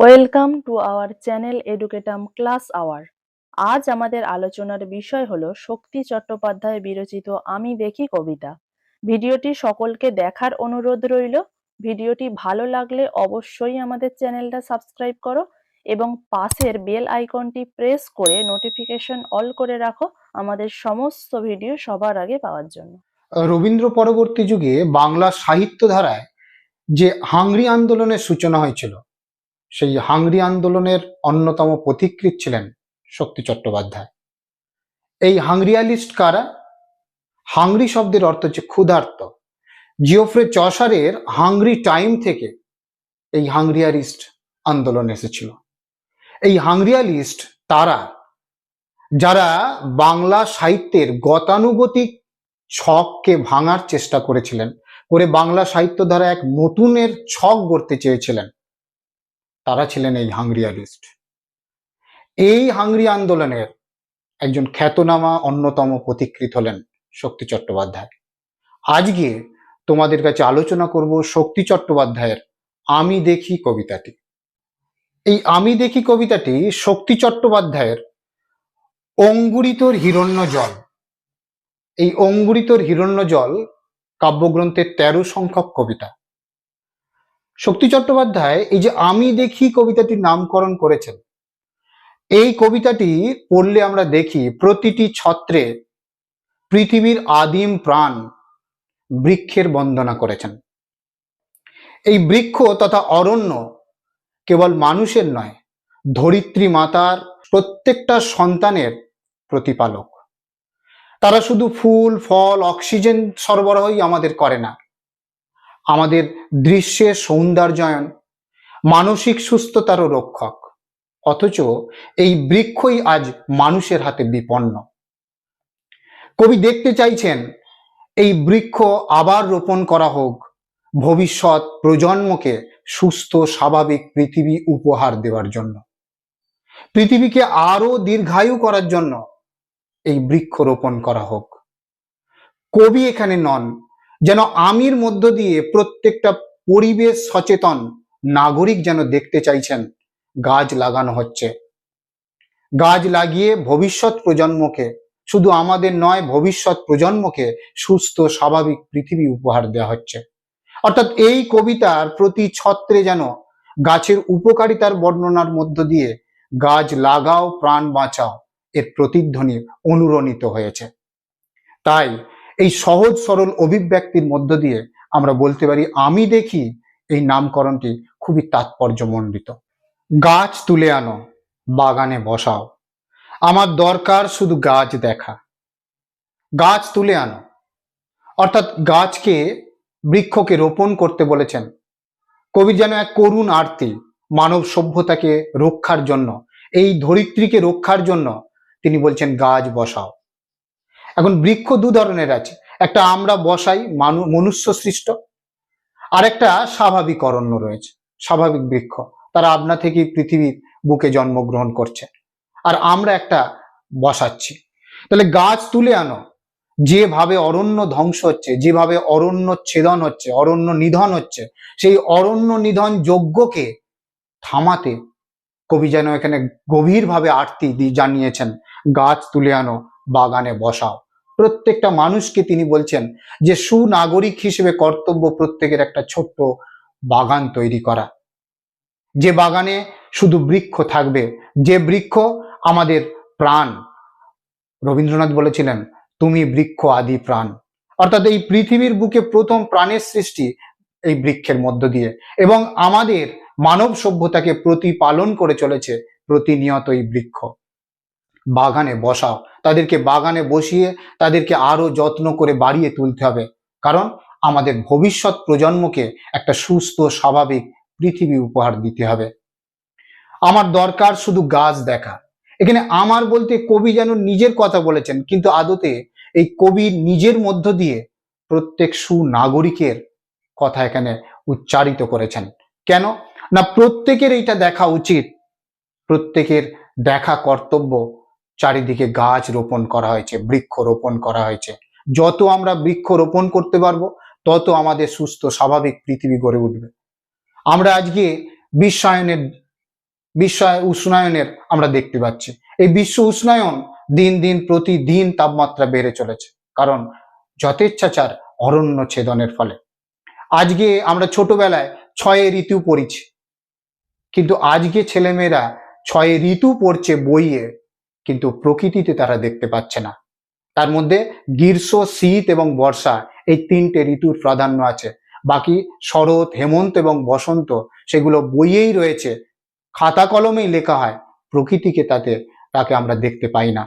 Welcome to our channel Educatum class hour. আজ আমাদের আলোচনার বিষয় হলো শক্তি চট্টোপাধ্যায় বিরচিত আমি দেখি কবিতা। ভিডিওটি সকলকে দেখার অনুরোধ রইল। ভিডিওটি ভালো লাগলে অবশ্যই আমাদের চ্যানেলটা সাবস্ক্রাইব করো এবং পাশের বেল আইকনটি প্রেস করে নোটিফিকেশন অল করে রাখো আমাদের সমস্ত ভিডিও সবার আগে পাওয়ার জন্য। রবীন্দ্র পরবর্তী যুগে বাংলা সাহিত্য ধারায় যে হাংরি আন্দোলনের সূচনা হয়েছিল সেই হাংরি আন্দোলনের অন্যতম পথিকৃৎ ছিলেন শক্তি চট্টোপাধ্যায়। এই হাংরিয়ালিস্ট কারা? হাংরি শব্দের অর্থ হচ্ছে ক্ষুধার্ত। জিওফ্রে চসারের হাংরি টাইম থেকে এই হাংরিয়ালিস্ট আন্দোলন এসেছিল। এই হাংরিয়ালিস্ট তারা, যারা বাংলা সাহিত্যের গতানুগতিক ছককে ভাঙার চেষ্টা করেছিলেন, করে বাংলা সাহিত্য দ্বারা এক নতুনের ছক গড়তে চেয়েছিলেন। তারা ছিলেন এই হাংরিয়ালিস্ট এই হাংরি আন্দোলনের একজন খ্যাতনামা অন্যতম পথিকৃত হলেন শক্তি চট্টোপাধ্যায়। আজকে তোমাদের কাছে আলোচনা করব শক্তি চট্টোপাধ্যায়ের আমি দেখি কবিতাটি। এই আমি দেখি কবিতাটি শক্তি চট্টোপাধ্যায়ের অঙ্গুরিতর হিরণ্য জল এই অঙ্গুরিতর হিরণ্য জল কাব্যগ্রন্থের তেরো সংখ্যক কবিতা। শক্তি চট্টোপাধ্যায় এই যে আমি দেখি কবিতাটির নামকরণ করেছেন, এই কবিতাটি পড়লে আমরা দেখি প্রতিটি ছত্রে পৃথিবীর আদিম প্রাণ বৃক্ষের বন্দনা করেছেন। এই বৃক্ষ তথা অরণ্য কেবল মানুষের নয়, ধরিত্রী মাতার প্রত্যেকটা সন্তানের প্রতিপালক। তারা শুধু ফুল, ফল, অক্সিজেন সরবরাহই আমাদের করে না আমাদের দৃশ্যের সৌন্দর্যায়ন, মানসিক সুস্থতারও রক্ষক। অথচ এই বৃক্ষই আজ মানুষের হাতে বিপন্ন। কবি দেখতে চাইছেন, এই বৃক্ষ আবার রোপণ করা হোক, ভবিষ্যৎ প্রজন্মকে সুস্থ, স্বাভাবিক পৃথিবী উপহার দেওয়ার জন্য। পৃথিবীকে আরও দীর্ঘায়ু করার জন্য এই বৃক্ষ রোপণ করা হোক। কবি এখানে নন যেন আমির মধ্য দিয়ে প্রত্যেকটা পরিবেশ সচেতন নাগরিক যেন দেখতে চাইছেন, গাছ লাগানো হচ্ছে। গাছ লাগিয়ে ভবিষ্যৎ প্রজন্মকে, শুধু আমাদের নয়, ভবিষ্যৎ প্রজন্মকে সুস্থ, স্বাভাবিক পৃথিবী উপহার দেওয়া হচ্ছে। অর্থাৎ এই কবিতার প্রতি ছত্রে যেন গাছের উপকারিতার বর্ণনার মধ্য দিয়ে গাছ লাগাও, প্রাণ বাঁচাও, এর প্রতিধ্বনি অনুরণিত হয়েছে। তাই এই সহজ সরল অভিব্যক্তির মধ্য দিয়ে আমরা বলতে পারি, আমি দেখি এই নামকরণটি খুবই তাৎপর্যমণ্ডিত। গাছ তুলে আনো, বাগানে বসাও। আমার দরকার শুধু গাছ দেখা। গাছ তুলে আনো। অর্থাৎ গাছকে, বৃক্ষকে রোপণ করতে বলেছেন। কবি যেন এক করুণ আরতি, মানব সভ্যতাকে রক্ষার জন্য, এই ধরিত্রীকে রক্ষার জন্য তিনি বলছেন, গাছ বসাও। এখন বৃক্ষ দু ধরনের আছে। একটা আমরা বসাই, মানু মনুষ্য সৃষ্ট আর একটা স্বাভাবিক অরণ্য রয়েছে, স্বাভাবিক বৃক্ষ। তারা আপনা থেকেই পৃথিবীর বুকে জন্মগ্রহণ করছে। আর আমরা একটা বসাচ্ছি। তাহলে গাছ তুলে আনো। যেভাবে অরণ্য ধ্বংস হচ্ছে, যেভাবে অরণ্য ছেদন হচ্ছে, অরণ্য নিধন হচ্ছে, সেই অরণ্য নিধন যজ্ঞকে থামাতে কবি যেন এখানে গভীরভাবে আরতি জানিয়েছেন, গাছ তুলে আনো বাগানে বসাও। প্রত্যেকটা মানুষকে তিনি বলছেন যে, সুনাগরিক হিসেবে কর্তব্য প্রত্যেকের একটা ছোট্ট বাগান তৈরি করা। যে বাগানে শুধু বৃক্ষ থাকবে, যে বৃক্ষ আমাদের প্রাণ। রবীন্দ্রনাথ বলেছিলেন, তুমি বৃক্ষ আদি প্রাণ। অর্থাৎ এই পৃথিবীর বুকে প্রথম প্রাণের সৃষ্টি এই বৃক্ষের মধ্য দিয়ে। এবং আমাদের মানব সভ্যতাকে প্রতিপালন করে চলেছে প্রতিনিয়ত এই বৃক্ষ। বাগানে বসাও। তাদেরকে বাগানে বসিয়ে তাদেরকে আরও যত্ন করে বাড়িয়ে তুলতে হবে। কারণ আমাদের ভবিষ্যৎ প্রজন্মকে একটা সুস্থ, স্বাভাবিক পৃথিবী উপহার দিতে হবে। আমার দরকার শুধু গাছ দেখা। এখানে আমার বলতে কবি যেন নিজের কথা বলেছেন, কিন্তু আদতে এই কবির নিজের মধ্য দিয়ে প্রত্যেক সুনাগরিকের কথা এখানে উচ্চারিত করেছেন। কেন? না প্রত্যেকের এইটা দেখা উচিত। প্রত্যেকের দেখা কর্তব্য চারিদিকে গাছ রোপণ করা হয়েছে, বৃক্ষ রোপণ করা হয়েছে। যত আমরা বৃক্ষ রোপণ করতে পারব, তত আমাদের সুস্থ, স্বাভাবিক পৃথিবী গড়ে উঠবে। আমরা আজকে বিশ্বায়নের বিশ্ব উষ্ণায়নের আমরা দেখতে পাচ্ছি। এই বিশ্ব উষ্ণায়ন দিন দিন, প্রতিদিন তাপমাত্রা বেড়ে চলেছে। কারণ যথেচ্ছাচার অরণ্য ছেদনের ফলে। আজকে আমরা ছোটবেলায় ছয়ে ঋতু পড়িছি। কিন্তু আজকে ছেলেমেয়েরা ছয়ে ঋতু পড়ছে বইয়ে কিন্তু প্রকৃতিতে তারা দেখতে পাচ্ছে না। তার মধ্যে গ্রীষ্ম, শীত এবং বর্ষা এই তিনটে ঋতুর প্রাধান্য আছে। বাকি শরৎ, হেমন্ত এবং বসন্ত সেগুলো বইয়েই রয়েছে। খাতা কলমেই লেখা হয়, প্রকৃতিকে তাতে, তাকে আমরা দেখতে পাই না।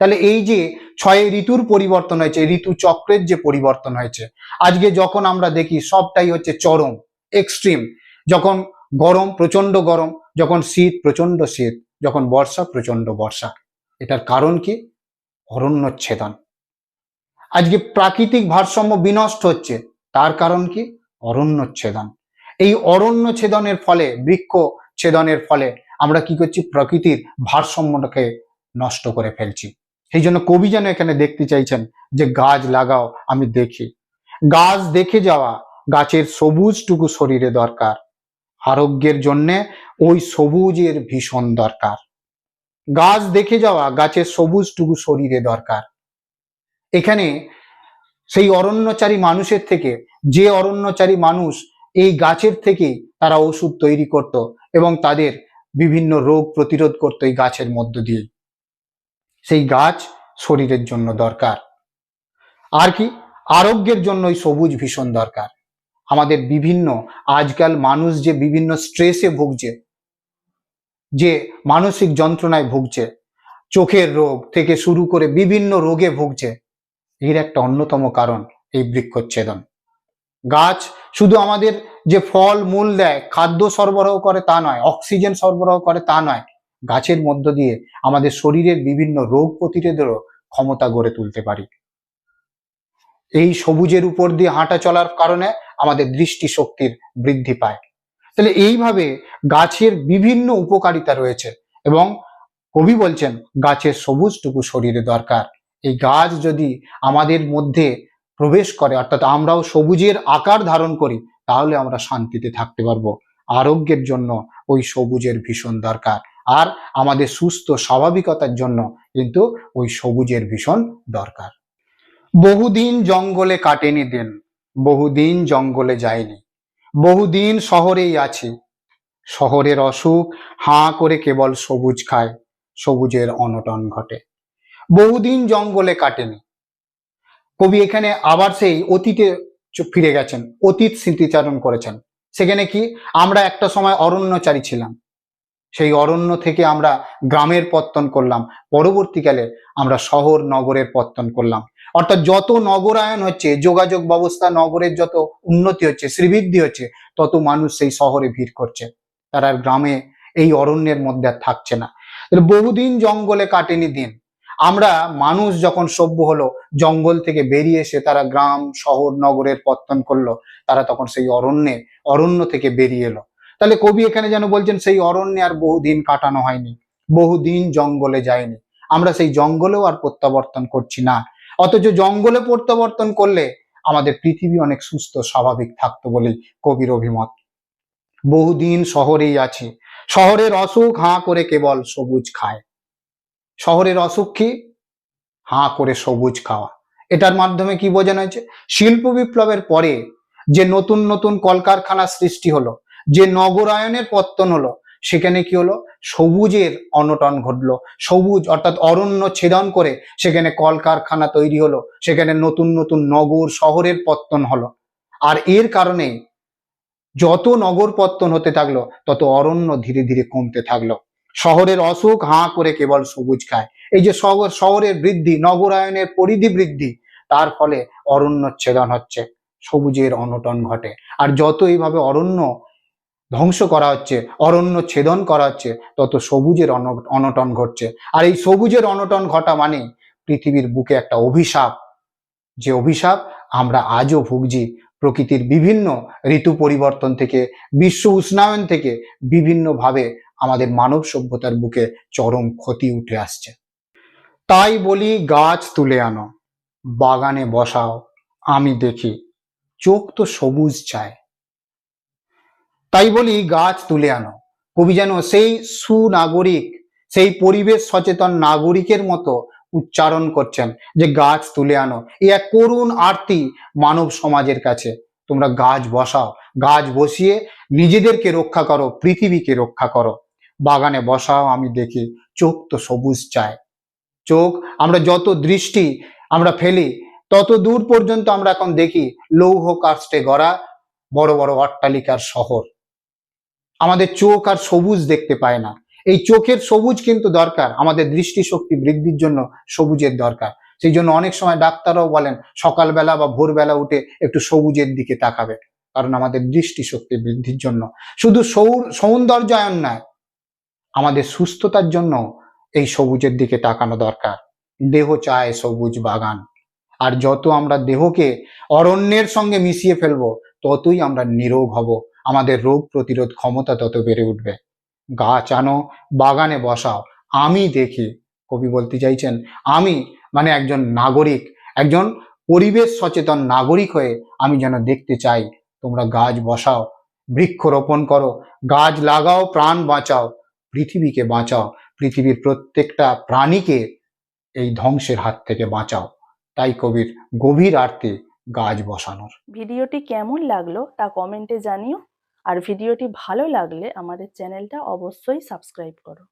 তাহলে এই যে ছয় ঋতুর পরিবর্তন হয়েছে, ঋতু চক্রের যে পরিবর্তন হয়েছে, আজকে যখন আমরা দেখি সবটাই হচ্ছে চরম এক্সট্রিম যখন গরম প্রচণ্ড গরম, যখন শীত প্রচণ্ড শীত। যখন বর্ষা প্রচণ্ড বর্ষা। এটার কারণ কি? অরণ্যচ্ছেদন। আজকে প্রাকৃতিক ভারসাম্য বিনষ্ট হচ্ছে। তার কারণ কি? অরণ্যচ্ছেদন। এই অরণ্য ছেদনের ফলে বৃক্ষ ছেদনের ফলে আমরা কি করছি? প্রকৃতির ভারসাম্যটাকে নষ্ট করে ফেলছি। সেই জন্য কবি যেন এখানে দেখতে চাইছেন যে, গাছ লাগাও, আমি দেখি। গাছ দেখে যাওয়া, গাছের সবুজটুকু শরীরে দরকার। আরোগ্যের জন্যে ওই সবুজের ভীষণ দরকার। গাছ দেখে যাওয়া, গাছের সবুজটুকু শরীরে দরকার। এখানে সেই অরণ্যচারী মানুষের থেকে, যে অরণ্যচারী মানুষ এই গাছের থেকেই তারা ওষুধ তৈরি করত এবং তাদের বিভিন্ন রোগ প্রতিরোধ করত এই গাছের মধ্য দিয়ে সেই গাছ শরীরের জন্য দরকার। আর কি? আরোগ্যের জন্য সবুজ ভীষণ দরকার। আমাদের বিভিন্ন, আজকাল মানুষ যে বিভিন্ন স্ট্রেসে ভুগছে, যে মানসিক যন্ত্রণায় ভুগছে, চোখের রোগ থেকে শুরু করে বিভিন্ন রোগে ভুগছে, এর একটা অন্যতম কারণ এই বৃক্ষচ্ছেদন। গাছ শুধু আমাদের যে ফল, মূল দেয়, খাদ্য সরবরাহ করে তা নয়, অক্সিজেন সরবরাহ করে তা নয়, গাছের মধ্য দিয়ে আমাদের শরীরের বিভিন্ন রোগ প্রতিরোধেরও ক্ষমতা গড়ে তুলতে পারি। এই সবুজের উপর দিয়ে হাঁটা চলার কারণে আমাদের দৃষ্টিশক্তির বৃদ্ধি পায়। তাহলে এইভাবে গাছের বিভিন্ন উপকারিতা রয়েছে এবং কবি বলছেন, গাছের সবুজটুকু শরীরে দরকার। এই গাছ যদি আমাদের মধ্যে প্রবেশ করে, অর্থাৎ আমরাও সবুজের আকার ধারণ করি, তাহলে আমরা শান্তিতে থাকতে পারব। আরোগ্যের জন্য ওই সবুজের ভীষণ দরকার। আর আমাদের সুস্থ স্বাভাবিকতার জন্য কিন্তু ওই সবুজের ভীষণ দরকার। বহুদিন জঙ্গলে কাটেনি দিন। বহুদিন জঙ্গলে যায়নি বহুদিন শহরেই আছি। শহরের অসুখ, হাঁ করে কেবল সবুজ খায়, সবুজের অনটন ঘটে। বহুদিন জঙ্গলে কাটেনি। কবি এখানে আবার সেই অতীতে ফিরে গেছেন, অতীত স্মৃতিচারণ করেছেন। সেখানে কি আমরা একটা সময় অরণ্যচারী ছিলাম। সেই অরণ্য থেকে আমরা গ্রামের পত্তন করলাম, পরবর্তীকালে আমরা শহর, নগরের পত্তন করলাম। অর্থাৎ যত নগরায়ন হচ্ছে, যোগাযোগ ব্যবস্থা, নগরের যত উন্নতি হচ্ছে, শ্রীবৃদ্ধি হচ্ছে, তত মানুষ সেই শহরে ভিড় করছে। তারা গ্রামে এই অরণ্যের মধ্যে আর থাকছে না। বহুদিন জঙ্গলে কাটেনি দিন। আমরা মানুষ যখন সভ্য হলো, জঙ্গল থেকে বেরিয়ে এসে তারা গ্রাম, শহর, নগরের পত্তন করল, তারা তখন সেই অরণ্যে, অরণ্য থেকে বেরিয়ে এলো। তাহলে কবি এখানে যেন বলছেন, সেই অরণ্যে আর বহুদিন কাটানো হয়নি, বহুদিন জঙ্গলে যায়নি। আমরা সেই জঙ্গলেও আর প্রত্যাবর্তন করছি না। অথচ জঙ্গলে প্রত্যাবর্তন করলে আমাদের পৃথিবী অনেক সুস্থ, স্বাভাবিক থাকতো বলেই কবির অভিমত। বহুদিন শহরেই আছি। শহরের অসুখ হাঁ করে কেবল সবুজ খায়। শহরের অসুখ কি? হাঁ করে সবুজ খাওয়া। এটার মাধ্যমে কি বোঝানো হয়েছে? শিল্প বিপ্লবের পরে যে নতুন নতুন কলকারখানা সৃষ্টি হলো, যে নগরায়নের পত্তন হলো, সেখানে কি হলো? সবুজের অনটন ঘটলো। সবুজ অর্থাৎ অরণ্য ছেদন করে সেখানে কলকারখানা তৈরি হলো, সেখানে নতুন নতুন নগর শহরের পত্তন হলো। আর এর কারণে যত নগর পত্তন হতে থাকল, তত অরণ্য ধীরে ধীরে কমতে থাকল। শহরের অসুখ হাঁ করে কেবল সবুজ খায়। এই যে শহর, শহরের বৃদ্ধি, নগরায়নের পরিধি বৃদ্ধি, তার ফলে অরণ্য ছেদন হচ্ছে, সবুজের অনটন ঘটে। আর যত এইভাবে অরণ্য ধ্বংস করা হচ্ছে, অরণ্য ছেদন করা হচ্ছে, তত সবুজের অন- অনটন ঘটছে। আর এই সবুজের অনটন ঘটা মানে পৃথিবীর বুকে একটা অভিশাপ। যে অভিশাপ আমরা আজও ভুগছি, প্রকৃতির বিভিন্ন ঋতু পরিবর্তন থেকে, বিশ্ব উষ্ণায়ন থেকে বিভিন্নভাবে আমাদের মানব সভ্যতার বুকে চরম ক্ষতি উঠে আসছে। তাই বলি, গাছ তুলে আনো, বাগানে বসাও, আমি দেখি, চোখ তো সবুজ চায়। তাই বলি গাছ তুলে আনো। কবি যেন সেই সুনাগরিক, সেই পরিবেশ সচেতন নাগরিকের মতো উচ্চারণ করছেন যে গাছ তুলে আনো। এই এক করুণ আরতি মানব সমাজের কাছে। তোমরা গাছ বসাও, গাছ বসিয়ে নিজেদেরকে রক্ষা করো, পৃথিবীকে রক্ষা করো। বাগানে বসাও, আমি দেখি চোখ তো সবুজ চায়। চোখ, আমরা যত দৃষ্টি আমরা ফেলি, তত দূর পর্যন্ত আমরা এখন দেখি লৌহ কাস্টে গড়া বড় বড় অট্টালিকার শহর। আমাদের চোখ আর সবুজ দেখতে পায় না। এই চোখের সবুজ কিন্তু দরকার। আমাদের দৃষ্টিশক্তি বৃদ্ধির জন্য সবুজের দরকার। সেই জন্য অনেক সময় ডাক্তাররাও বলেন, সকালবেলা বা ভোরবেলা উঠে একটু সবুজের দিকে তাকাবে, কারণ আমাদের দৃষ্টিশক্তি বৃদ্ধির জন্য। শুধু সৌন্দর্যায়ন নয়, আমাদের সুস্থতার জন্য এই সবুজের দিকে তাকানো দরকার। দেহ চায় সবুজ বাগান। আর যত আমরা দেহকে অরণ্যের সঙ্গে মিশিয়ে ফেলব, ততই আমরা নিরোগ হব। আমাদের রোগ প্রতিরোধ ক্ষমতা তত বেড়ে উঠবে। গাছ আনো বাগানে বসাও। আমি দেখি, কবি বলতে চাইছেন, আমি মানে একজন নাগরিক, একজন পরিবেশ সচেতন নাগরিক হয়ে আমি যেন দেখতে চাই। তোমরা গাছ বসাও, বৃক্ষরোপণ করো, গাছ লাগাও, প্রাণ বাঁচাও, পৃথিবীকে বাঁচাও, পৃথিবীর প্রত্যেকটা প্রাণীকে এই ধ্বংসের হাত থেকে বাঁচাও। তাই কবির গভীর আর্তে গাছ বসানোর। ভিডিওটি কেমন লাগল তা কমেন্টে জানিও। আর ভিডিওটি ভালো লাগলে আমাদের চ্যানেলটা অবশ্যই সাবস্ক্রাইব করো।